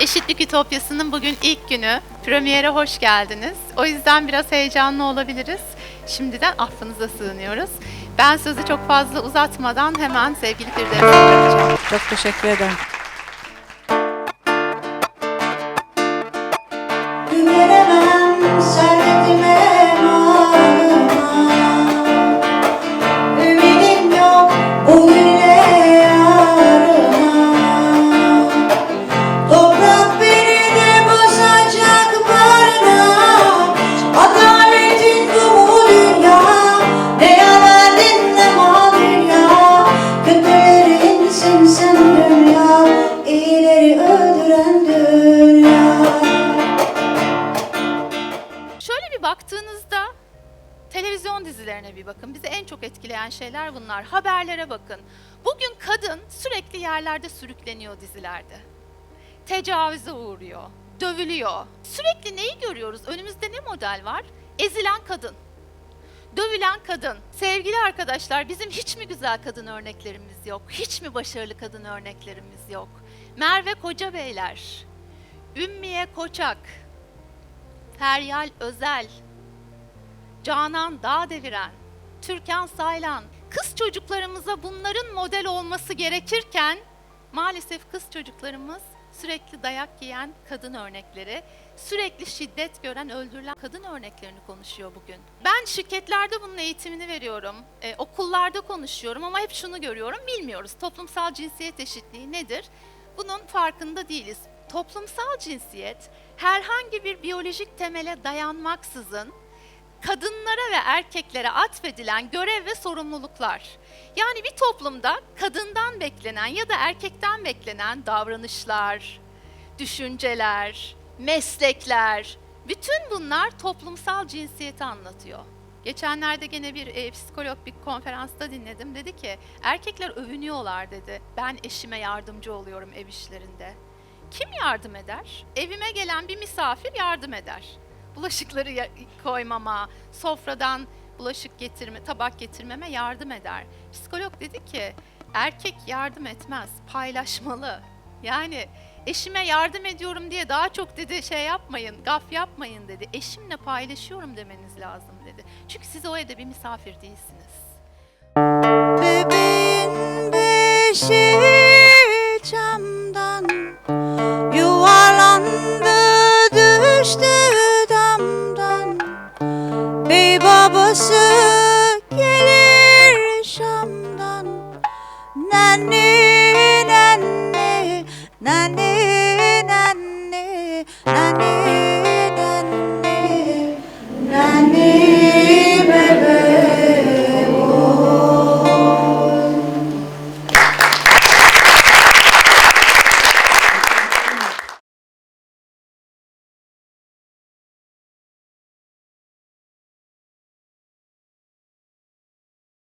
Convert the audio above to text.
Eşitlik Ütopyası'nın bugün ilk günü. Premiere hoş geldiniz. O yüzden biraz heyecanlı olabiliriz. Şimdiden affınıza sığınıyoruz. Ben sözü çok fazla uzatmadan hemen sevgili Firdevs'e bırakacağım. Çok teşekkür ederim. Baktığınızda televizyon dizilerine bir bakın. Bizi en çok etkileyen şeyler bunlar. Haberlere bakın. Bugün kadın sürekli yerlerde sürükleniyor dizilerde. Tecavüze uğruyor, dövülüyor. Sürekli neyi görüyoruz? Önümüzde ne model var? Ezilen kadın. Dövülen kadın. Sevgili arkadaşlar bizim hiç mi güzel kadın örneklerimiz yok? Hiç mi başarılı kadın örneklerimiz yok? Merve Kocabeyler, Ümmiye Koçak, Feryal Özel, Canan Dağdeviren, Türkan Saylan. Kız çocuklarımıza bunların model olması gerekirken maalesef kız çocuklarımız sürekli dayak yiyen kadın örnekleri, sürekli şiddet gören, öldürülen kadın örneklerini konuşuyor bugün. Ben şirketlerde bunun eğitimini veriyorum, e, okullarda konuşuyorum ama hep şunu görüyorum, bilmiyoruz. Toplumsal cinsiyet eşitliği nedir? Bunun farkında değiliz. Toplumsal cinsiyet herhangi bir biyolojik temele dayanmaksızın kadınlara ve erkeklere atfedilen görev ve sorumluluklar. Yani bir toplumda kadından beklenen ya da erkekten beklenen davranışlar, düşünceler, meslekler, bütün bunlar toplumsal cinsiyeti anlatıyor. Geçenlerde gene bir e, psikolog bir konferansta dinledim. Dedi ki erkekler övünüyorlar dedi. Ben eşime yardımcı oluyorum ev işlerinde. Kim yardım eder? Evime gelen bir misafir yardım eder. Bulaşıkları koymama, sofradan bulaşık getirme, tabak getirmeme yardım eder. Psikolog dedi ki erkek yardım etmez, paylaşmalı. Yani eşime yardım ediyorum diye daha çok dedi şey yapmayın, gaf yapmayın dedi. Eşimle paylaşıyorum demeniz lazım dedi. Çünkü siz o evde bir misafir değilsiniz. Bebeğin beşi Havası gelir Şam'dan. Nenni nenni nenni nenni nenni nenni nenni.